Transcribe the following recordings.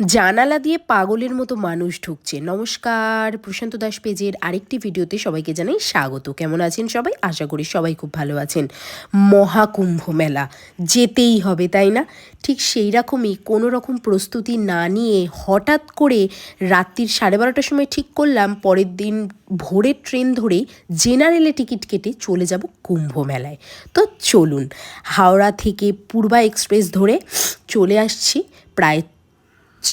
জানালা দিয়ে পাগলের মতো মানুষ ঢুকছে। নমস্কার, প্রশান্ত দাস পেজের আরেকটি ভিডিওতে সবাইকে জানাই স্বাগত। কেমন আছেন সবাই? আশা করি সবাই খুব ভালো আছেন। মহাকুম্ভ মেলা, যেতেই হবে, তাই না? ঠিক সেই রকমই কোনো রকম প্রস্তুতি না নিয়ে হঠাৎ করে রাত্রির সাড়ে বারোটার সময় ঠিক করলাম, পরের দিন ভোরের ট্রেন ধরেই জেনারেলে টিকিট কেটে চলে যাব কুম্ভ মেলায়। তো চলুন, হাওড়া থেকে পূর্বা এক্সপ্রেস ধরে চলে আসছি প্রায়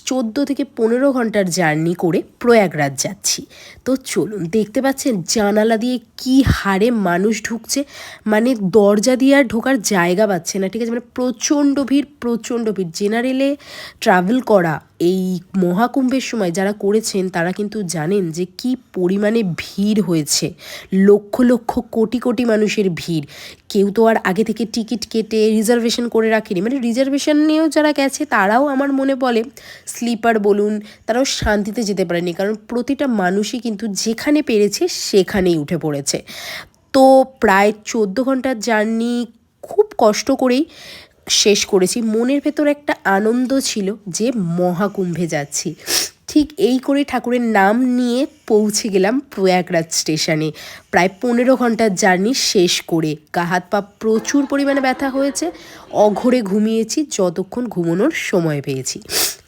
চোদ্দ থেকে পনেরো ঘণ্টার জার্নি করে প্রয়াগরাজ যাচ্ছি। তো চলুন, দেখতে পাচ্ছেন জানালা দিয়ে কি হারে মানুষ ঢুকছে। মানে দরজা দিয়ে আর ঢোকার জায়গা পাচ্ছে না, ঠিক আছে? মানে প্রচণ্ড ভিড় প্রচণ্ড ভিড়। জেনারেলে ট্রাভেল করা এই মহাকুম্ভের সময় যারা করেছেন, তারা কিন্তু জানেন যে কি পরিমাণে ভিড় হয়েছে। লক্ষ লক্ষ কোটি কোটি মানুষের ভিড়। কেউ তো আর আগে থেকে টিকিট কেটে রিজার্ভেশন করে রাখেনি। মানে রিজার্ভেশন নিয়েও যারা গেছে, তারাও আমার মনে বলে, স্লিপার বলুন, তারাও শান্তিতে যেতে পারেনি। কারণ প্রতিটা মানুষই কিন্তু যেখানে পেরেছে, সেখানেই উঠে পড়েছে। তো প্রায় চোদ্দ ঘণ্টার জার্নি খুব কষ্ট করেই শেষ করেছি। মনের ভেতর একটা আনন্দ ছিল যে মহাকুম্ভে যাচ্ছি। ঠিক এই করে ঠাকুরের নাম নিয়ে পৌঁছে গেলাম প্রয়াগরাজ স্টেশনে। প্রায় পনেরো ঘণ্টার জার্নি শেষ করে। গা হাত পা প্রচুর পরিমাণে ব্যথা হয়েছে। অঘরে ঘুমিয়েছি, যতক্ষণ ঘুমানোর সময় পেয়েছি।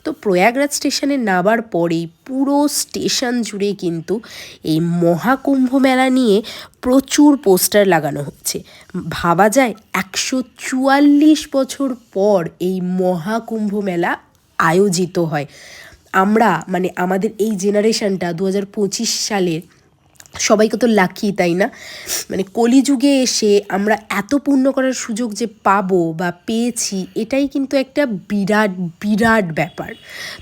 তো প্রয়াগরাজ স্টেশনে নামার পরেই পুরো স্টেশন জুড়ে কিন্তু এই মহাকুম্ভ মেলা নিয়ে প্রচুর পোস্টার লাগানো হচ্ছে। ভাবা যায় একশো চুয়াল্লিশ বছর পর এই মহাকুম্ভ মেলা আয়োজিত হয়। আমরা মানে আমাদের এই জেনারেশনটা দু হাজার পঁচিশ সালের সবাইকে তো লাকি তাই না? মানে কলিযুগে এসে আমরা এত পূর্ণ করার সুযোগ যে পাবো বা পেয়েছি, এটাই কিন্তু একটা বিরাট বিরাট ব্যাপার।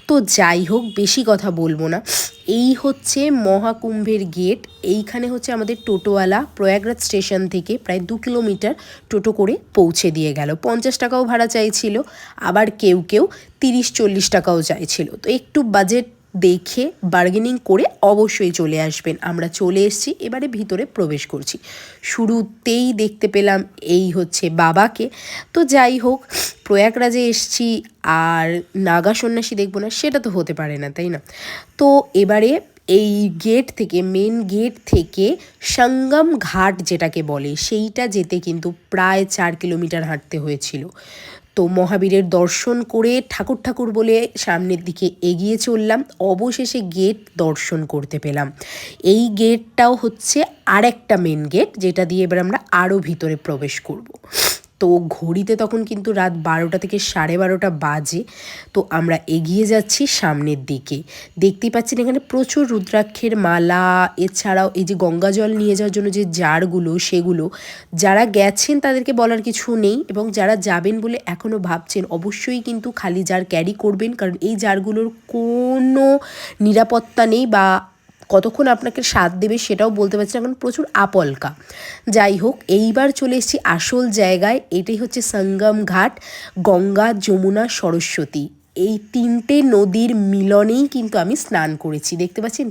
তো যাই হোক, বেশি কথা বলব না। এই হচ্ছে মহাকুম্ভের গেট এইখানে হচ্ছে আমাদের টোটোওয়ালা প্রয়াগরাজ স্টেশন থেকে প্রায় দু কিলোমিটার টোটো করে পৌঁছে দিয়ে গেল। পঞ্চাশ টাকাও ভাড়া চাইছিল, আবার কেউ কেউ তিরিশ, চল্লিশ টাকাও চাইছিল। তো একটু বাজেট দেখে বার্গেনিং করে অবশ্যই চলে আসবেন। আমরা চলে এসেছি, এবারে ভিতরে প্রবেশ করছি। শুরুতেই দেখতে পেলাম এই হচ্ছে বাবাকে। তো যাই হোক, প্রয়াগরাজে এসছি আর নাগা সন্ন্যাসী দেখব না, সেটা তো হতে পারে না, তাই না? তো এবারে এই গেট থেকে মেন গেট থেকে সঙ্গম ঘাট যেটাকে বলে, সেইটা যেতে কিন্তু প্রায় চার কিলোমিটার হাঁটতে হয়েছিল। তো মহাবীরের দর্শন করে ঠাকুর ঠাকুর বলে সামনের দিকে এগিয়ে চললাম অবশেষে গেট দর্শন করতে পেলাম এই গেটটাও হচ্ছে আরেকটা মেন গেট যেটা দিয়ে এবার আমরা আরও ভিতরে প্রবেশ করব। তো ঘড়িতে তখন কিন্তু রাত বারোটা থেকে সাড়ে বারোটা বাজে। তো আমরা এগিয়ে যাচ্ছি সামনের দিকে। দেখতেই পাচ্ছেন এখানে প্রচুর রুদ্রাক্ষের মালা, এছাড়াও এই যে গঙ্গা জল নিয়ে যাওয়ার জন্য যে জারগুলো, সেগুলো, যারা গেছেন তাদেরকে বলার কিছু নেই এবং যারা যাবেন বলে এখনও ভাবছেন অবশ্যই কিন্তু খালি জার ক্যারি করবেন, কারণ এই জারগুলোর কোনো নিরাপত্তা নেই বা কতক্ষণ আপনাকে স্বাদ দেবে সেটাও বলতে পারছি না প্রচুর আপলকা। যাই হোক, এইবার চলে এসেছি আসল জায়গায়, এটাই হচ্ছে সঙ্গম ঘাট, গঙ্গা, যমুনা, সরস্বতী। এই তিনটে নদীর মিলনেই কিন্তু আমি স্নান করেছি। দেখতে পাচ্ছেন?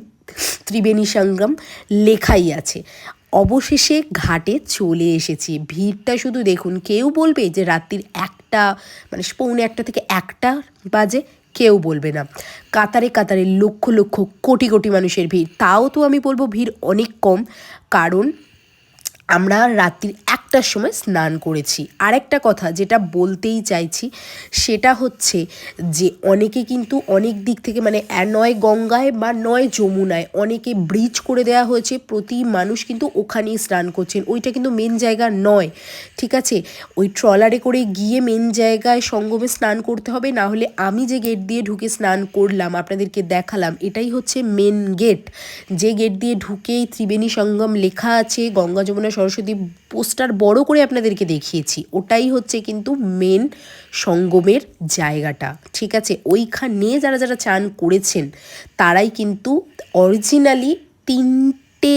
ত্রিবেণী সঙ্গম লেখাই আছে। অবশেষে ঘাটে চলে এসেছি। ভিড়টা শুধু দেখুন, কেউ বলবে যে রাত্রির একটা মানে পৌনে একটা থেকে একটা বাজে কেউ বলবে না। কাতারে কাতারে লক্ষ লক্ষ কোটি কোটি মানুষের ভিড়। তাও তো আমি বলব ভিড় অনেক কম। কারণ আমরা রাত্রির একটার সময় স্নান করেছি। আরেকটা কথা যেটা বলতেই চাইছি, সেটা হচ্ছে যে অনেকে কিন্তু অনেক দিক থেকে মানে নয় গঙ্গায় বা নয় যমুনায় অনেকে ব্রিজ করে দেওয়া হয়েছে, প্রতি মানুষ কিন্তু ওখানেই স্নান করছেন। ওইটা কিন্তু মেন জায়গা নয়, ঠিক আছে? ওই ট্রলারে করে গিয়ে মেন জায়গায় সঙ্গমে স্নান করতে হবে, না হলে আমি যে গেট দিয়ে ঢুকে স্নান করলাম, আপনাদেরকে দেখালাম, এটাই হচ্ছে মেন গেট যে গেট দিয়ে ঢুকেই ত্রিবেণী সঙ্গম লেখা আছে, গঙ্গা, যমুনা, সরস্বতী পোস্টার বড় করে আপনাদেরকে দেখিয়েছি। ওটাই হচ্ছে কিন্তু মেন সঙ্গমের জায়গাটা। ঠিক আছে? ওইখানে যারা যারা চান করেছেন, তারাই কিন্তু অরিজিনালি তিনটে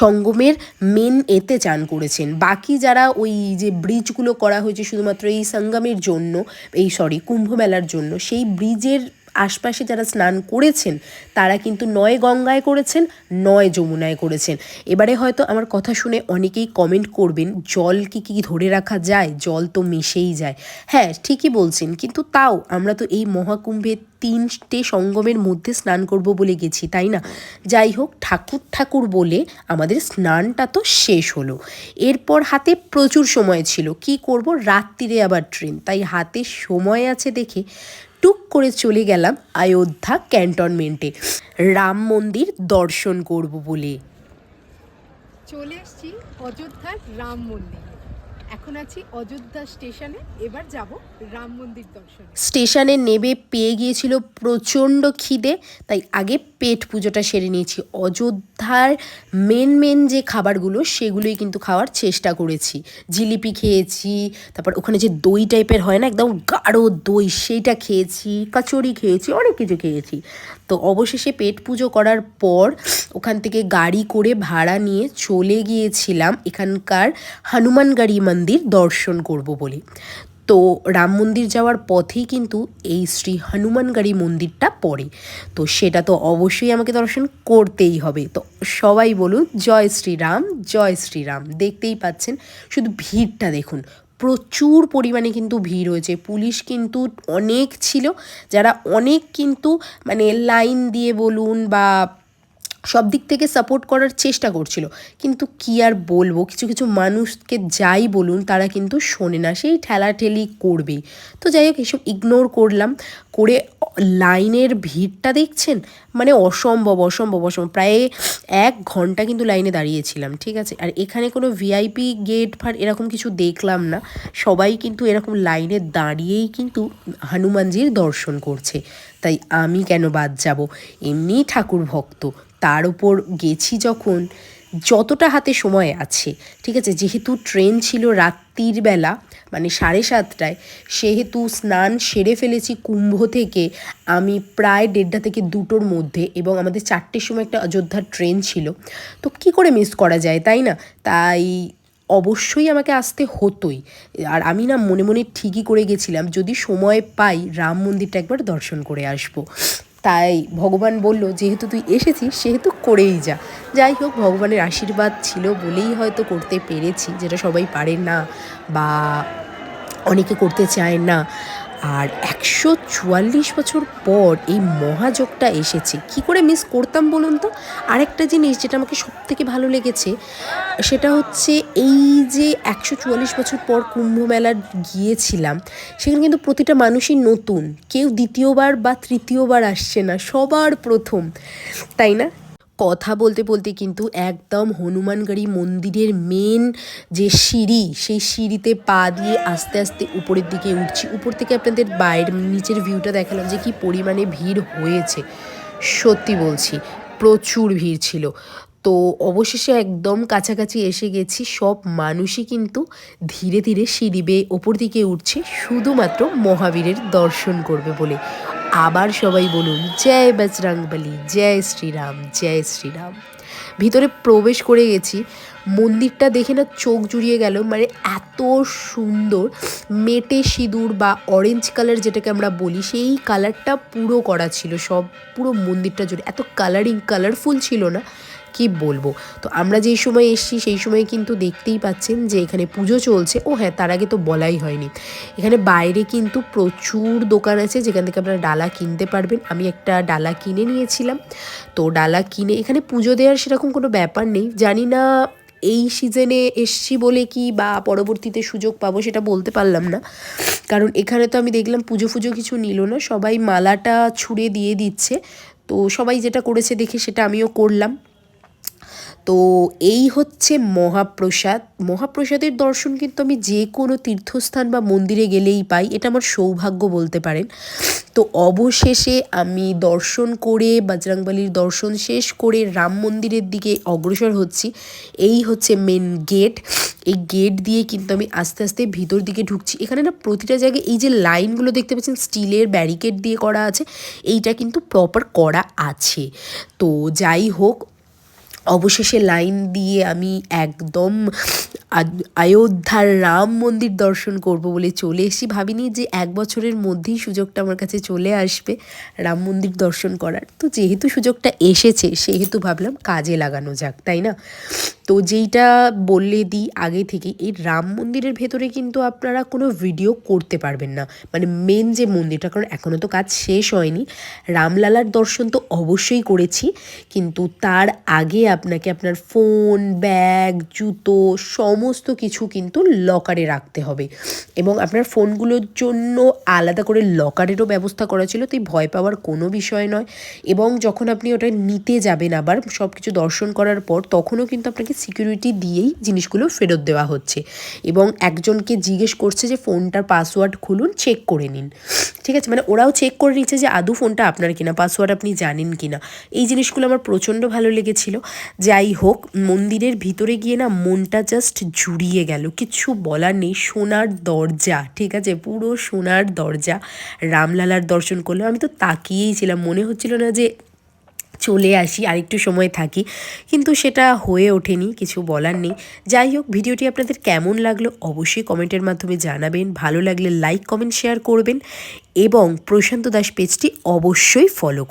সঙ্গমের মেন এতে চান করেছেন। বাকি যারা ওই যে ব্রিজগুলো করা হয়েছে শুধুমাত্র এই সঙ্গমের জন্য, এই সরি, কুম্ভ মেলার জন্য, সেই ব্রিজের আশপাশে যারা স্নান করেছেন, তারা কিন্তু নয় গঙ্গায় করেছেন, নয় যমুনায় করেছেন। এবারে হয়তো আমার কথা শুনে অনেকেই কমেন্ট করবেন, জল কি কি ধরে রাখা যায়? জল তো মিশেই যায়। হ্যাঁ ঠিকই বলছেন, কিন্তু তাও আমরা তো এই মহাকুম্ভে তিনটে সঙ্গমের মধ্যে স্নান করব বলে গেছি, তাই না? যাই হোক, ঠাকুর ঠাকুর বলে আমাদের স্নানটা তো শেষ হলো। এরপর হাতে প্রচুর সময় ছিল। কি করব? রাত্রিরে আবার ট্রেন তাই হাতে সময় আছে দেখে টুক করে চলে গেলাম অযোধ্যা ক্যান্টনমেন্টে। রাম মন্দির দর্শন করব বলে। চলে এসছি অযোধ্যার রাম মন্দির। এখন আছি অযোধ্যা স্টেশনে, এবার যাব রাম মন্দির দর্শনে। স্টেশনে নেবে, পেয়ে গিয়েছিল প্রচণ্ড খিদে, তাই আগে পেট পুজোটা সেরে নিয়েছি। অযোধ্যার মেন মেন যে খাবারগুলো, সেগুলোই কিন্তু খাওয়ার চেষ্টা করেছি। জিলিপি খেয়েছি, তারপর ওখানে যে দই টাইপের হয় না, একদম গাঢ় দই, সেইটা খেয়েছি, কচুরি খেয়েছি, অনেক কিছু খেয়েছি। তো অবশেষে পেট পুজো করার পর ওখান থেকে গাড়ি করে ভাড়া নিয়ে চলে গিয়েছিলাম এখানকার হনুমানগাড়ি মন্দির দর্শন করব বলে। তো রাম মন্দির যাওয়ার পথেই কিন্তু এই শ্রী হনুমানগাড়ি মন্দিরটা পড়ে। তো সেটা তো অবশ্যই আমাকে দর্শন করতেই হবে। তো সবাই বলুন, জয় শ্রীরাম জয় শ্রীরাম। দেখতেই পাচ্ছেন, শুধু ভিড়টা দেখুন। প্রচুর পরিমাণে কিন্তু ভিড় হয়েছে পুলিশ কিন্তু অনেক ছিল। যারা অনেক কিন্তু মানে লাইন দিয়ে বলুন বা সব দিক থেকে সাপোর্ট করার চেষ্টা করছিল। কিন্তু কি আর বলব? কিছু কিছু মানুষকে যাই বলুন, তারা কিন্তু শোনে না। সেই ঠেলাঠেলি করবেই। তো যাই হোক, এসব ইগনোর করলাম। করে লাইনের ভিড়টা দেখছেন? মানে অসম্ভব অসম্ভব অসম্ভব। প্রায় এক ঘণ্টা কিন্তু লাইনে দাঁড়িয়েছিলাম, ঠিক আছে? আর এখানে কোনো ভিআইপি গেট ফার এরকম কিছু দেখলাম না। সবাই কিন্তু এরকম লাইনে দাঁড়িয়েই কিন্তু হনুমানজির দর্শন করছে। তাই আমি কেন বাদ যাব? এমনি ঠাকুর ভক্ত। তার উপর গেছি যখন, যতটা হাতে সময় আছে, ঠিক আছে? যেহেতু ট্রেন ছিল রাত্রির বেলা মানে সাড়ে সাতটায়, সেহেতু স্নান সেরে ফেলেছি কুম্ভ থেকে, আমি প্রায় দেড়টা থেকে দুটোর মধ্যে এবং আমাদের চারটের সময় একটা অযোধ্যার ট্রেন ছিল। তো কি করে মিস করা যায়, তাই না? তাই অবশ্যই আমাকে আসতে হতোই। আর আমি না মনে মনে ঠিকই করে গেছিলাম, যদি সময় পাই, রাম মন্দিরটা একবার দর্শন করে আসব। তাই ভগবান বলল, যেহেতু তুই এসেছিস, সেহেতু করেই যা। যাই হোক, ভগবানের আশীর্বাদ ছিল বলেই হয়তো করতে পেরেছি, যেটা সবাই পারে না বা অনেকে করতে চায় না। আর একশো চুয়াল্লিশ বছর পর এই মহাযোগটা এসেছে। কি করে মিস করতাম বলুন তো? আরেকটা জিনিস যেটা আমাকে সব থেকে ভালো লেগেছে, সেটা হচ্ছে এই যে একশো চুয়াল্লিশ বছর পর কুম্ভ মেলার গিয়েছিলাম, সেখানে কিন্তু প্রতিটা মানুষই নতুন। কেউ দ্বিতীয়বার বা তৃতীয়বার আসছে না, সবার প্রথম, তাই না? কথা বলতে বলতে কিন্তু একদম হনুমানগাড়ি মন্দিরের মেন যে সিঁড়ি, সেই সিঁড়িতে পা দিয়ে আস্তে আস্তে উপরের দিকে উঠছি। উপর থেকে আপনাদের বাইরের নিচের ভিউটা দেখালাম যে কি পরিমাণে ভিড় হয়েছে। সত্যি বলছি, প্রচুর ভিড় ছিল। তো অবশেষে একদম কাছাকাছি এসে গেছি, সব মানুষই কিন্তু ধীরে ধীরে সিঁড়ি বেয়ে ওপর দিকে উঠছে, শুধুমাত্র মহাবীরের দর্শন করবে বলে। আবার সবাই বলুন, জয় বজরংবলী জয় শ্রীরাম জয় শ্রীরাম। ভিতরে প্রবেশ করে গেছি। মন্দিরটা দেখে না চোখ জুড়িয়ে গেল মানে এত সুন্দর, মেটে সিঁদুর বা অরেঞ্জ কালার যেটাকে আমরা বলি, সেই কালারটা পুরো করা ছিল সব, পুরো মন্দিরটা জুড়ে। এত কালারিং কালারফুল ছিল না। কি বলব? তো আমরা যেই সময় এসছি, সেই সময় কিন্তু দেখতেই পাচ্ছেন যে এখানে পুজো চলছে। ও হ্যাঁ তার আগে তো বলাই হয়নি। এখানে বাইরে কিন্তু প্রচুর দোকান আছে, যেখান থেকে আপনারা ডালা কিনতে পারবেন। আমি একটা ডালা কিনে নিয়েছিলাম। তো ডালা কিনে, এখানে পুজো দেওয়ার সেরকম কোনো ব্যাপার নেই। জানি না এই সিজনে এসছি বলে কি বা পরবর্তীতে সুযোগ পাবো সেটা বলতে পারলাম না। কারণ এখানে তো আমি দেখলাম পুজো ফুজো কিছু নিল না। সবাই মালাটা ছুঁড়ে দিয়ে দিচ্ছে। তো সবাই যেটা করেছে দেখে সেটা আমিও করলাম। তো এই হচ্ছে মহাপ্রসাদ। মহাপ্রসাদের দর্শন কিন্তু আমি যে কোনো তীর্থস্থান বা মন্দিরে গেলেই পাই, এটা আমার সৌভাগ্য বলতে পারেন। তো অবশেষে আমি দর্শন করে, বজরংবলির দর্শন শেষ করে রাম মন্দিরের দিকে অগ্রসর হচ্ছি। এই হচ্ছে মেন গেট এই গেট দিয়ে কিন্তু আমি আস্তে আস্তে ভিতর দিকে ঢুকছি। এখানে না প্রতিটা জায়গায় এই যে লাইনগুলো দেখতে পাচ্ছেন, স্টিলের ব্যারিকেড দিয়ে করা আছে, এইটা কিন্তু প্রপার করা আছে। তো যাই হোক অবশেষে লাইন দিয়ে আমি একদম আ- অযোধ্যার রাম মন্দির দর্শন করব বলে চলে এসেছি। ভাবিনি যে এক বছরের মধ্যেই সুযোগটা আমার কাছে চলে আসবে রাম মন্দির দর্শন করার। তো যেহেতু সুযোগটা এসেছে, সেহেতু ভাবলাম কাজে লাগানো যাক, তাই না? তো যেইটা বললে দিই আগে থেকে এই রাম মন্দিরের ভেতরে কিন্তু আপনারা কোনো ভিডিও করতে পারবেন না। মানে মেন যে মন্দিরটা, কারণ এখনও তো কাজ শেষ হয়নি। রামলালার দর্শন তো অবশ্যই করেছি, কিন্তু তার আগে আপনাকে আপনার ফোন, ব্যাগ, জুতো, সমস্ত কিছু কিন্তু লকারে রাখতে হবে। এবং আপনার ফোনগুলোর জন্য আলাদা করে লকারেরও ব্যবস্থা করা ছিল, তাই ভয় পাওয়ার কোনো বিষয় নয়। এবং যখন আপনি ওটা নিতে যাবেন আবার সব কিছু দর্শন করার পর, তখনও কিন্তু আপনাকে সিকিউরিটি দিয়েই জিনিসগুলো ফেরত দেওয়া হচ্ছে। এবং একজনকে জিজ্ঞেস করছে যে, ফোনটার পাসওয়ার্ড খুলুন চেক করে নিন। ঠিক আছে? মানে ওরাও চেক করে নিচ্ছে যে, আদৌ ফোনটা আপনার কিনা? পাসওয়ার্ড আপনি জানেন কিনা? এই জিনিসগুলো আমার প্রচণ্ড ভালো লেগেছিল। যাই হোক, মন্দিরের ভিতরে গিয়ে না মনটা জাস্ট জুড়িয়ে গেল। কিছু বলার নেই, সোনার দরজা, ঠিক আছে? পুরো সোনার দরজা। রামলালার দর্শন করলাম। আমি তো তাকিয়েই ছিলাম, মনে হচ্ছিল না যে চলে আসি আর একটু সময় থাকি। কিন্তু সেটা হয়ে ওঠেনি, কিছু বলার নেই। যাই হোক, ভিডিওটি আপনাদের কেমন লাগল অবশ্যই কমেন্টের মাধ্যমে জানাবেন। ভালো লাগলে লাইক, কমেন্ট, শেয়ার করবেন। এবং প্রশান্ত দাস পেজটি অবশ্যই ফলো